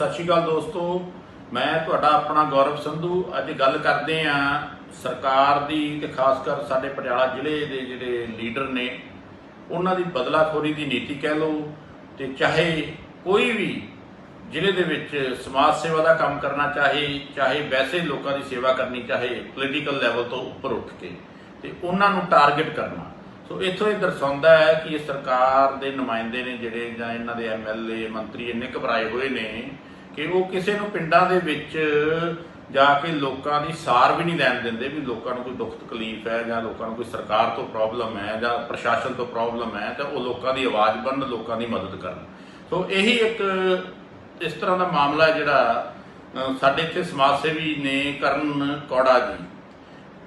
ਸਤਿ ਸ਼੍ਰੀ ਅਕਾਲ ਦੋਸਤੋ। ਮੈਂ ਤੁਹਾਡਾ ਆਪਣਾ ਗੌਰਵ ਸੰਧੂ। ਅੱਜ ਗੱਲ ਕਰਦੇ ਆ ਸਰਕਾਰ ਦੀ ਤੇ ਖਾਸ ਕਰ ਸਾਡੇ ਪਟਿਆਲਾ ਜ਼ਿਲ੍ਹੇ ਦੇ ਜਿਹੜੇ ਲੀਡਰ ਨੇ, ਉਹਨਾਂ ਦੀ ਬਦਲਾਖੋਰੀ ਦੀ ਨੀਤੀ ਕਹਿ ਲਓ ਤੇ ਚਾਹੇ ਕੋਈ ਵੀ ਜ਼ਿਲ੍ਹੇ ਦੇ ਵਿੱਚ ਸਮਾਜ ਸੇਵਾ ਦਾ ਕੰਮ ਕਰਨਾ ਚਾਹੇ ਚਾਹੇ ਵੈਸੇ ਲੋਕਾਂ ਦੀ ਸੇਵਾ ਕਰਨੀ, ਚਾਹੇ ਪੋਲੀਟੀਕਲ ਲੈਵਲ ਤੋਂ ਉੱਪਰ ਉੱਠ ਕੇ ਤੇ ਉਹਨਾਂ ਨੂੰ ਟਾਰਗੇਟ ਕਰਨਾ। ਸੋ ਇੱਥੋਂ ਇਹ ਦਰਸਾਉਂਦਾ ਹੈ ਕਿ ਇਹ ਸਰਕਾਰ ਦੇ ਨੁਮਾਇੰਦੇ ਨੇ ਜਿਹੜੇ ਜਾਂ ਇਹਨਾਂ ਦੇ ਐਮਐਲਏ ਮੰਤਰੀ ਇੰਨੇ ਘਬਰਾਏ ਹੋਏ ਨੇ ਕਿ ਉਹ ਕਿਸੇ ਨੂੰ ਪਿੰਡਾਂ ਦੇ ਵਿੱਚ ਜਾ ਕੇ ਲੋਕਾਂ ਦੀ ਸਾਰ ਵੀ ਨਹੀਂ ਲੈਣ ਦਿੰਦੇ ਵੀ ਲੋਕਾਂ ਨੂੰ ਕੋਈ ਦੁੱਖ ਤਕਲੀਫ ਹੈ ਜਾਂ ਲੋਕਾਂ ਨੂੰ ਕੋਈ ਸਰਕਾਰ ਤੋਂ ਪ੍ਰੋਬਲਮ ਹੈ ਜਾਂ ਪ੍ਰਸ਼ਾਸਨ ਤੋਂ ਪ੍ਰੋਬਲਮ ਹੈ ਤਾਂ ਉਹ ਲੋਕਾਂ ਦੀ ਆਵਾਜ਼ ਬਣਨ, ਲੋਕਾਂ ਦੀ ਮਦਦ ਕਰਨ। ਸੋ ਇਹੀ ਇੱਕ ਇਸ ਤਰ੍ਹਾਂ ਦਾ ਮਾਮਲਾ ਜਿਹੜਾ ਸਾਡੇ ਇੱਥੇ ਸਮਾਜ ਸੇਵੀ ਨੇ ਕਰਨ ਕੌੜਾ ਜੀ।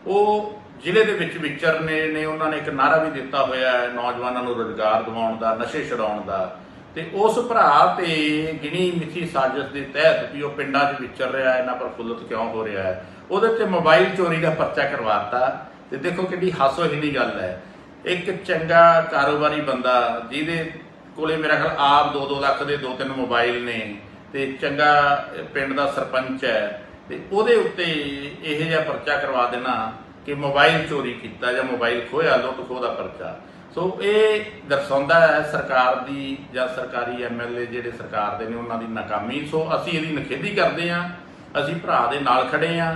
ਉਹ ਜ਼ਿਲ੍ਹੇ ਦੇ ਵਿੱਚ ਵਿਚਰਨੇ ਨੇ, ਉਹਨਾਂ ਨੇ ਇੱਕ ਨਾਰਾ ਵੀ ਦਿੱਤਾ ਹੋਇਆ ਹੈ ਨੌਜਵਾਨਾਂ ਨੂੰ ਰੋਜ਼ਗਾਰ ਦਿਵਾਉਣ ਦਾ, ਨਸ਼ੇ ਛਡਾਉਣ ਦਾ। ਤੇ ਉਸ ਭਰਾ ਤੇ ਗਿਣੀ ਮਿੱਥੀ ਸਾਜ਼ਿਸ਼ ਦੇ ਤਹਿਤ ਵੀ ਉਹ ਪਿੰਡਾਂ 'ਚ ਵਿਚਰ ਰਿਹਾ ਹੈ, ਇਹਨਾਂ ਪ੍ਰਫੁੱਲਤ ਕਿਉਂ ਹੋ ਰਿਹਾ ਹੈ? ਉਹਦੇ ਤੇ ਮੋਬਾਈਲ ਚੋਰੀ ਦਾ ਪਰਚਾ ਕਰਵਾਤਾ। ਤੇ ਦੇਖੋ ਕਿੰਨੀ ਹਾਸੋਹੀਣੀ ਗੱਲ ਹੈ। ਇੱਕ ਚੰਗਾ ਕਾਰੋਬਾਰੀ ਬੰਦਾ, ਜਿਹਦੇ ਕੋਲੇ ਮੇਰਾ ਖਿਆਲ ਆਪ 2-2 ਲੱਖ ਦੇ ਦੋ ਤਿੰਨ ਮੋਬਾਈਲ ਨੇ ਤੇ ਚੰਗਾ ਪਿੰਡ ਦਾ ਸਰਪੰਚ ਹੈ, ਤੇ ਉਹਦੇ ਉੱਤੇ ਇਹ ਜਿਹਾ ਪਰਚਾ ਕਰਵਾ ਦੇਣਾ। ਕਿ ਮੋਬਾਈਲ ਚੋਰੀ ਕੀਤਾ ਜਾਂ ਮੋਬਾਈਲ ਖੋਇਆ ਲੁੱਟ ਖੋਹ ਦਾ ਪਰਚਾ। ਸੋ ਇਹ ਦਰਸਾਉਂਦਾ ਹੈ ਸਰਕਾਰ ਦੀ ਜਾਂ ਸਰਕਾਰੀ ਐਮਐਲਏ ਜਿਹੜੇ ਸਰਕਾਰ ਦੇ ਨੇ, ਉਹਨਾਂ ਦੀ ਨਾਕਾਮੀ। ਸੋ ਅਸੀਂ ਇਹਦੀ ਨਿਖੇਧੀ ਕਰਦੇ ਹਾਂ, ਅਸੀਂ ਭਰਾ ਦੇ ਨਾਲ ਖੜੇ ਹਾਂ।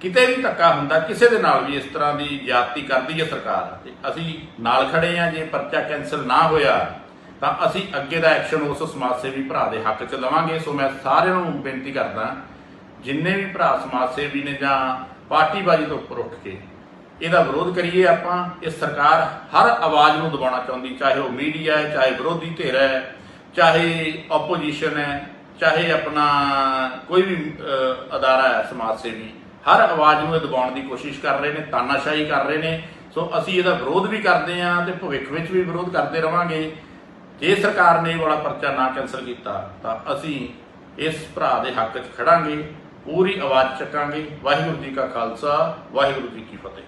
ਕਿਤੇ ਵੀ ਧੱਕਾ ਹੁੰਦਾ, ਕਿਸੇ ਦੇ ਨਾਲ ਵੀ ਇਸ ਤਰ੍ਹਾਂ ਦੀ ਜ਼ਿਆਦਤੀ ਕਰਦੀ ਹੈ ਸਰਕਾਰ। ਤੇ ਅਸੀਂ ਨਾਲ ਖੜੇ ਹਾਂ, ਜੇ ਪਰਚਾ ਕੈਨਸਲ ਨਾ ਹੋਇਆ, ਤਾਂ ਅਸੀਂ ਅੱਗੇ ਦਾ ਐਕਸ਼ਨ ਉਸ ਸਮਾਜ ਸੇਵੀ ਭਰਾ ਦੇ ਹੱਕ 'ਚ ਲਵਾਂਗੇ। ਸੋ ਮੈਂ ਸਾਰਿਆਂ ਨੂੰ ਬੇਨਤੀ ਕਰਦਾ, ਜਿੰਨੇ ਵੀ ਭਰਾ ਸਮਾਜ ਸੇਵੀ ਨੇ ਜਾਂ ਪਾਰਟੀਬਾਜ਼ੀ ਤੋਂ ਉੱਪਰ ਉੱਠ ਕੇ ਇਹਦਾ ਵਿਰੋਧ ਕਰੀਏ ਆਪਾਂ, ਇਹ ਸਰਕਾਰ ਹਰ ਆਵਾਜ਼ ਨੂੰ ਦਬਾਉਣਾ ਚਾਹੁੰਦੀ, ਚਾਹੇ ਉਹ ਮੀਡੀਆ ਹੈ, ਚਾਹੇ ਵਿਰੋਧੀ ਧਿਰ ਹੈ, ਚਾਹੇ ਆਪੋਜੀਸ਼ਨ ਹੈ, ਚਾਹੇ ਆਪਣਾ ਕੋਈ ਵੀ ਅਦਾਰਾ ਹੈ, ਸਮਾਜ ਸੇਵੀ, ਹਰ ਆਵਾਜ਼ ਨੂੰ ਇਹ ਦਬਾਉਣ ਦੀ ਕੋਸ਼ਿਸ਼ ਕਰ ਰਹੇ ਨੇ, ਤਾਨਾਸ਼ਾਹੀ ਕਰ ਰਹੇ ਨੇ। ਸੋ ਅਸੀਂ ਇਹਦਾ ਵਿਰੋਧ ਵੀ ਕਰਦੇ ਹਾਂ ਤੇ ਭਵਿੱਖ ਵਿੱਚ ਵੀ ਵਿਰੋਧ ਕਰਦੇ ਰਵਾਂਗੇ। ਜੇ ਸਰਕਾਰ ਨੇ ਇਹ ਵਾਲਾ ਪਰਚਾ ਨਾ ਕੈਨਸਲ ਕੀਤਾ, ਤਾਂ ਅਸੀਂ ਇਸ ਭਰਾ ਦੇ ਹੱਕ 'ਚ ਖੜਾਂਗੇ, ਪੂਰੀ ਆਵਾਜ਼ ਚੱਕਾਂਗੇ। ਵਾਹਿਗੁਰੂ ਜੀ ਕਾ ਖਾਲਸਾ, ਵਾਹਿਗੁਰੂ ਜੀ ਕੀ ਫਤਿਹ।